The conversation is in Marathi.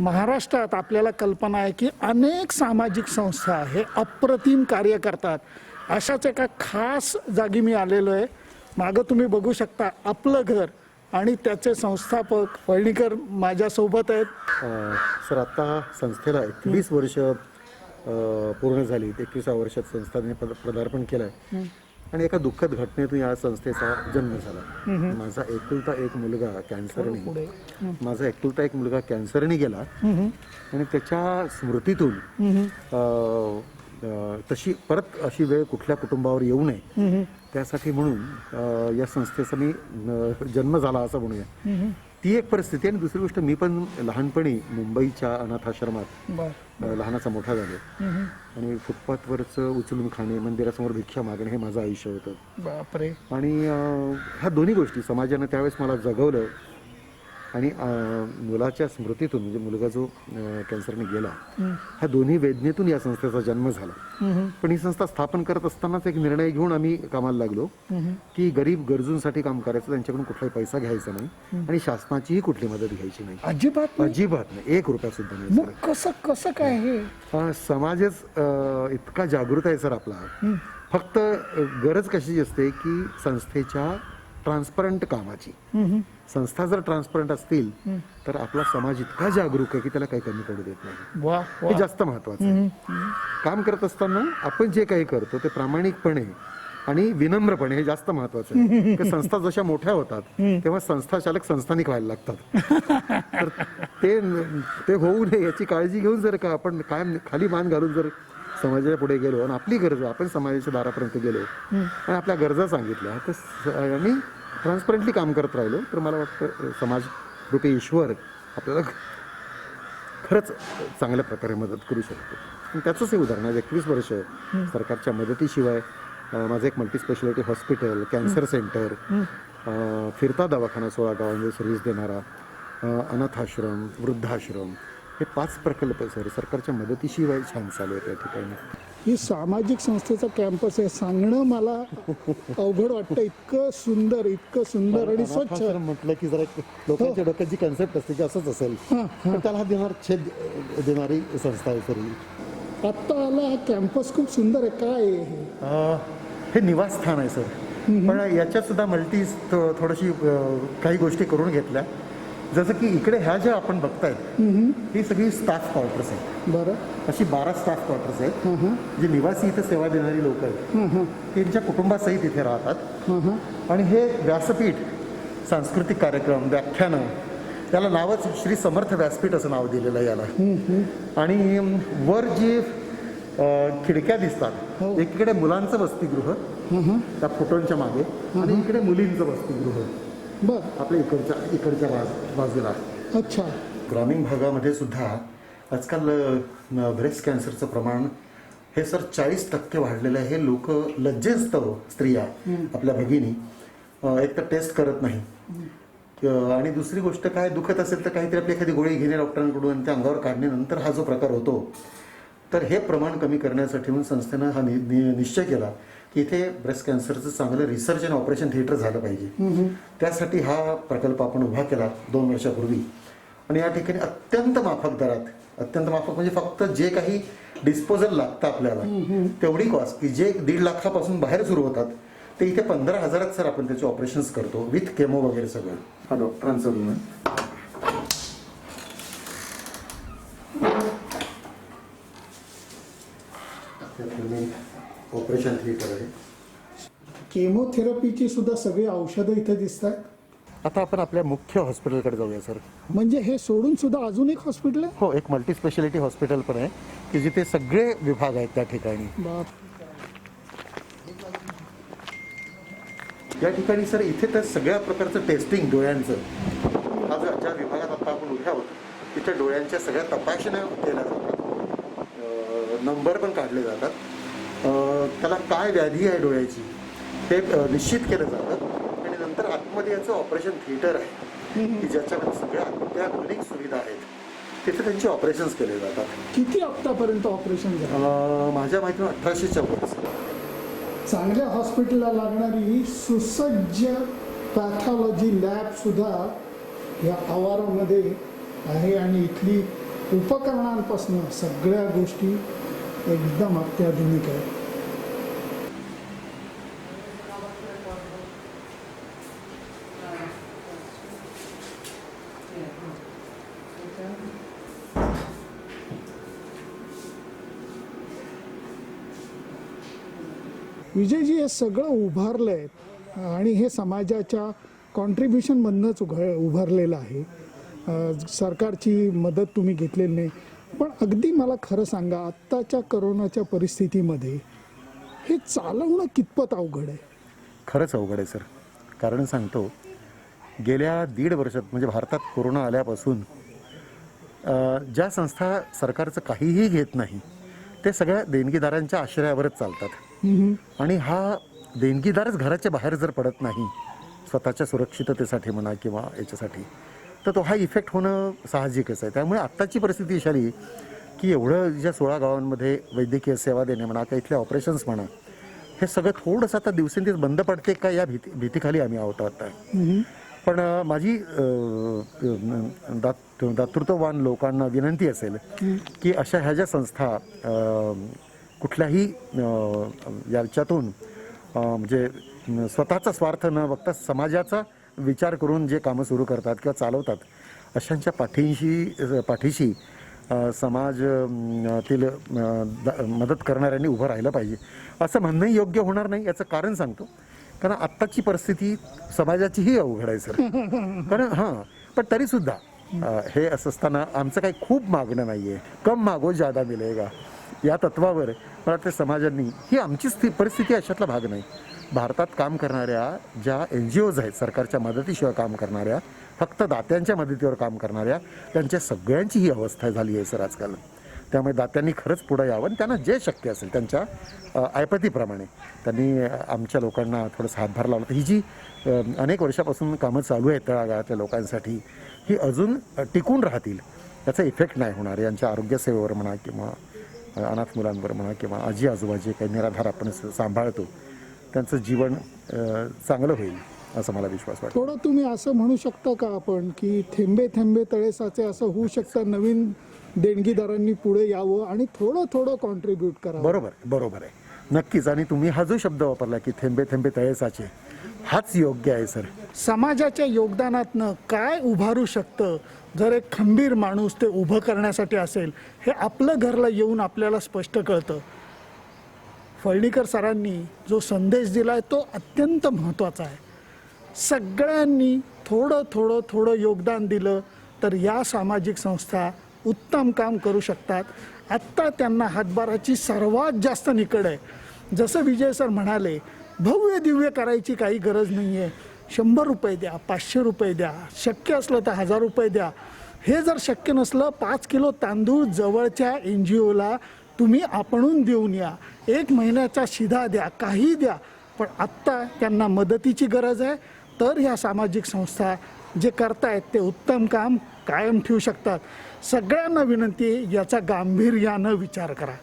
महाराष्ट्रात आपल्याला कल्पना आहे की अनेक सामाजिक संस्था हे अप्रतिम कार्य करतात. अशाच एका खास जागी मी आलेलो आहे. मागं तुम्ही बघू शकता आपलं घर आणि त्याचे संस्थापक वळणीकर माझ्यासोबत आहेत. सर आता संस्थेला एकवीस वर्ष पूर्ण झाली एकविसा वर्षात संस्थाने पद- पदार्पण केलं आहे आणि एका दुःखद घटनेतून या संस्थेचा जन्म झाला. माझा एकुलता एक मुलगा कॅन्सरने माझा एकुलता एक मुलगा कॅन्सरने गेला. आणि त्याच्या स्मृतीतून तशी परत अशी वेळ कुठल्या कुटुंबावर येऊ नये. त्यासाठी म्हणून या संस्थेचा मी जन्म झाला असं म्हणूया. ती एक परिस्थिती आणि दुसरी गोष्ट मी पण लहानपणी मुंबईच्या अनाथाश्रमात लहानाचा मोठा झालो. आणि फुटपाथवरचं उचलून खाणे मंदिरासमोर भिक्षा मागणे हे माझं आयुष्य होतं. बापरे. आणि ह्या दोन्ही गोष्टी समाजानं त्यावेळेस मला जगवलं. आणि मुलाच्या स्मृतीतून म्हणजे मुलगा जो कॅन्सरने गेला ह्या दोन्ही वेदनेतून या संस्थेचा जन्म झाला. पण ही संस्था स्थापन करत असतानाच एक निर्णय घेऊन आम्ही कामाला लागलो की गरीब गरजूंसाठी काम करायचं त्यांच्याकडून कुठलाही पैसा घ्यायचा नाही आणि शासनाचीही कुठली मदत घ्यायची नाही. अजिबात. अजिबात नाही. एक रुपया सुद्धा नाही कसं कसं काय हे? समाजच इतका जागृत आहे सर आपला. फक्त गरज कशी असते की संस्थेच्या ट्रान्सपरंट कामाची. संस्था जर ट्रान्सपरंट असतील तर आपला समाज इतका जागरूक आहे की त्याला काही कमी पडू देत नाही. हे जास्त महत्वाचं आहे. काम करत असताना आपण जे काही करतो ते प्रामाणिकपणे आणि विनम्रपणे हे जास्त महत्वाचं आहे. की संस्था जशा मोठ्या होतात तेव्हा संस्था चालक संस्थानिक व्हायला लागतात. तर ते ते होऊ नये याची काळजी घेऊन जर का आपण कायम खाली मान घालून जर समाजाच्या पुढे गेलो आणि आपली गरज आपण समाजाच्या दारापर्यंत गेलो. आणि आपल्या गरजा सांगितल्या. तर आणि ट्रान्सपरंटली काम करत राहिलो तर मला वाटतं समाज रूपी ईश्वर आपल्याला खरंच चांगल्या प्रकारे मदत करू शकतो. आणि त्याचंच हे उदाहरण आज एकवीस वर्ष सरकारच्या मदतीशिवाय माझं एक multi speciality hospital cancer centre फिरता दवाखाना सोळा गावांमध्ये सर्व्हिस देणारा अनाथाश्रम वृद्धाश्रम हे पाच प्रकल्प सर सरकारच्या मदतीशिवाय छान चालू आहेत या ठिकाणी. ही सामाजिक संस्थेचा कॅम्पस आहे सांगणं मला अवघड वाटतं. इतकं सुंदर इतकं सुंदर आणि स्वच्छ. म्हटलं की जरा एक लोकांच्या डोक्यात जी कन्सेप्ट असते की असंच असेल. पण त्याला देणार छेद देणारी संस्था आहे सर ही. आत्ता आला हा कॅम्पस खूप सुंदर आहे. काय आहे हे? हे निवासस्थान आहे सर. पण याच्यात सुद्धा मल्टी थोडीशी अ, काही गोष्टी करून घेतल्या. जसं की इकडे ह्या ज्या आपण बघतायत ही सगळी स्टाफ क्वार्टर्स आहेत. बरं. अशी बारा स्टाफ क्वार्टर्स आहेत. जे निवासी इथं सेवा देणारी लोक आहेत. त्यांच्या कुटुंबासहित इथे राहतात. आणि हे व्यासपीठ सांस्कृतिक कार्यक्रम व्याख्यानं त्याला नावच श्री समर्थ व्यासपीठ असं नाव दिलेलं आहे याला. आणि वर जी खिडक्या दिसतात एकीकडे मुलांचं वसतिगृह त्या फोटोंच्या मागे आणि इकडे मुलींचं वसतिगृह. बरं. आपल्या इकडच्या इकडच्या बाज- बाजूला. अच्छा. ग्रामीण भागामध्ये सुद्धा आजकाल ब्रेस्ट कॅन्सरचं प्रमाण हे सर चाळीस टक्के वाढलेलं आहे. हे लोक लज्जेस्तव स्त्रिया आपल्या भगिनी. अ, एक तर टेस्ट करत नाही. अ, आणि दुसरी गोष्ट काय दुखत असेल तर काहीतरी आपली एखादी गोळी घेणे डॉक्टरांकडून आणि त्या अंगावर काढण्यानंतर हा जो प्रकार होतो तर हे प्रमाण कमी करण्यासाठी म्हणून संस्थेनं हा नि- नि- निश्चय केला. की इथे ब्रेस्ट कॅन्सरचं चांगलं रिसर्च आणि ऑपरेशन थिएटर झालं पाहिजे. त्यासाठी हा प्रकल्प आपण उभा केला दोन वर्षापूर्वी. आणि या ठिकाणी अत्यंत माफक दरात अत्यंत माफक म्हणजे फक्त जे काही डिस्पोजल लागतं आपल्याला तेवढी कॉस्ट की जे दीड लाखापासून बाहेर सुरू होतात ते इथे पंधरा हजारात सर आपण त्याचे ऑपरेशन्स करतो विथ केमो वगैरे सगळं. हा डॉक्टरांचा रूम आहे ऑपरेशन थिएटर आहे केमोथेरपीची सुद्धा सगळी औषधं इथे दिसत आहेत आता आपण आपल्या मुख्य हॉस्पिटलकडे जाऊया सर. म्हणजे हे सोडून सुद्धा अजून एक हॉस्पिटल आहे? हो एक मल्टी स्पेशालिटी हॉस्पिटल पण आहे की जिथे सगळे विभाग आहेत त्या ठिकाणी. बाप. या ठिकाणी सर इथे तर सगळ्या प्रकारचं टेस्टिंग डोळ्यांचं. हा जो ज्या विभागात आता आपण उभे आहोत तिथे डोळ्यांच्या सगळ्या तपासण्या केल्या जातात. नंबर पण काढले जातात. त्याला काय व्याधी आहे डोळ्याची ते निश्चित केलं जातं. आणि नंतर आतमध्ये याचं ऑपरेशन थिएटर आहे की ज्याच्यामध्ये सगळ्या अत्याधुनिक सुविधा आहेत. तिथे त्यांचे ऑपरेशन्स केले जातात. किती हप्तापर्यंत ऑपरेशन झालं? माझ्या माहितीनं अठराशेच्या वर सर चांगल्या हॉस्पिटलला लागणारी सुसज्ज पॅथॉलॉजी लॅब सुद्धा या आवारामध्ये आहे आणि इथली उपकरणांपासून सगळ्या गोष्टी एकदम अत्याधुनिक आहेत. विजयजी हे सगळं उभारलं आहे आणि हे समाजाच्या कॉन्ट्रीब्युशनमधनंच उघ उभारलेलं आहे. सरकारची मदत तुम्ही घेतलेली नाही. पण अगदी मला खरं सांगा आत्ताच्या करोनाच्या परिस्थितीमध्ये हे चालवणं कितपत अवघड आहे? खरंच अवघड आहे सर. कारण सांगतो गेल्या दीड वर्षात म्हणजे भारतात कोरोना आल्यापासून ज्या संस्था सरकारचं काहीही घेत नाही ते सगळ्या देणगीदारांच्या आश्रयावरच चालतात. आणि हा देणगीदारच घराच्या बाहेर जर पडत नाही स्वतःच्या सुरक्षिततेसाठी म्हणा किंवा याच्यासाठी तर तो हा इफेक्ट होणं साहजिकच आहे. त्यामुळे आत्ताची परिस्थिती अशी आली की एवढं ज्या सोळा गावांमध्ये वैद्यकीय सेवा देणे म्हणा का इथले ऑपरेशन्स म्हणा हे सगळं थोडंसं आता दिवसेंदिवस बंद पडते का या भीती भीतीखाली आम्ही आहोत आता. पण माझी दात दातृत्ववान लोकांना विनंती असेल की अशा ह्या ज्या संस्था कुठल्याही याच्यातून म्हणजे स्वतःचा स्वार्थ न बघता समाजाचा विचार करून जे कामं सुरू करतात किंवा चालवतात अशांच्या पाठीशी पाठीशी समाजातील द- मदत करणाऱ्यांनी उभं राहिलं पाहिजे. असं म्हणणंही योग्य होणार नाही याचं कारण सांगतो. कारण आत्ताची परिस्थिती समाजाचीही अवघड आहे सर. कारण हां पण तरीसुद्धा हे असं असताना आमचं काही खूप मागणं नाही आहे कम मागो ज्यादा मिळेगा या तत्वावर मला वाटतं समाजांनी ही आमची स्थि परिस्थिती अशातला भाग नाही. भारतात काम करणाऱ्या ज्या एन जी ओज आहेत सरकारच्या मदतीशिवाय काम करणाऱ्या फक्त दात्यांच्या मदतीवर काम करणाऱ्या त्यांच्या सगळ्यांची ही अवस्था झाली आहे सर आजकाल. त्यामुळे दात्यांनी खरंच पुढं यावं आणि त्यांना जे शक्य असेल त्यांच्या आयपतीप्रमाणे ऐपतीप्रमाणे त्यांनी आमच्या लोकांना थोडंसं हातभार लावला. तर ही जी अनेक वर्षापासून कामं चालू आहेत तळागाळातल्या लोकांसाठी ही अजून टिकून राहतील त्याचा इफेक्ट नाही होणार. यांच्या आरोग्यसेवेवर म्हणा किंवा अनाथ मुलांवर म्हणा किंवा आजी आजोबा जे काही निराधार आपण सांभाळतो त्यांचं जीवन चांगलं होईल असं मला विश्वास वाटतो. थोडं तुम्ही असं म्हणू शकता का आपण की थेंबे थेंबे तळे साचे असं होऊ शकतं नवीन देणगीदारांनी पुढे यावं आणि थोडं थोडं कॉन्ट्रीब्यूट करावं? बरोबर बरोबर आहे. नक्कीच. आणि तुम्ही हा जो शब्द वापरला की थेंबे थेंबे तळे साचे हाच योग्य आहे सर. समाजाच्या योगदानातनं काय उभारू शकतं? जर एक खंबीर माणूस ते उभं करण्यासाठी असेल हे आपलं घरला येऊन आपल्याला स्पष्ट कळतं. फळणीकर सरांनी जो संदेश दिलाय तो अत्यंत महत्त्वाचा आहे. सगळ्यांनी थोडं थोडं थोडं योगदान दिलं तर या सामाजिक संस्था उत्तम काम करू शकतात. आत्ता त्यांना हातभाराची सर्वात जास्त निकड आहे. जसं विजय सर म्हणाले भव्य दिव्य करायची काही गरज नाही आहे शंभर रुपये द्या पाचशे रुपये द्या शक्य असलं तर हजार रुपये द्या. हे जर शक्य नसलं पाच किलो तांदूळ जवळच्या एन जी ओला तुम्ही आपणून देऊन या. एक महिन्याचा शिधा द्या काही द्या. पण आत्ता त्यांना मदतीची गरज आहे. तर ह्या सामाजिक संस्था जे करतायत ते उत्तम काम कायम ठेवू शकतात. सगळ्यांना विनंती याचा गांभीर्यानं विचार करा.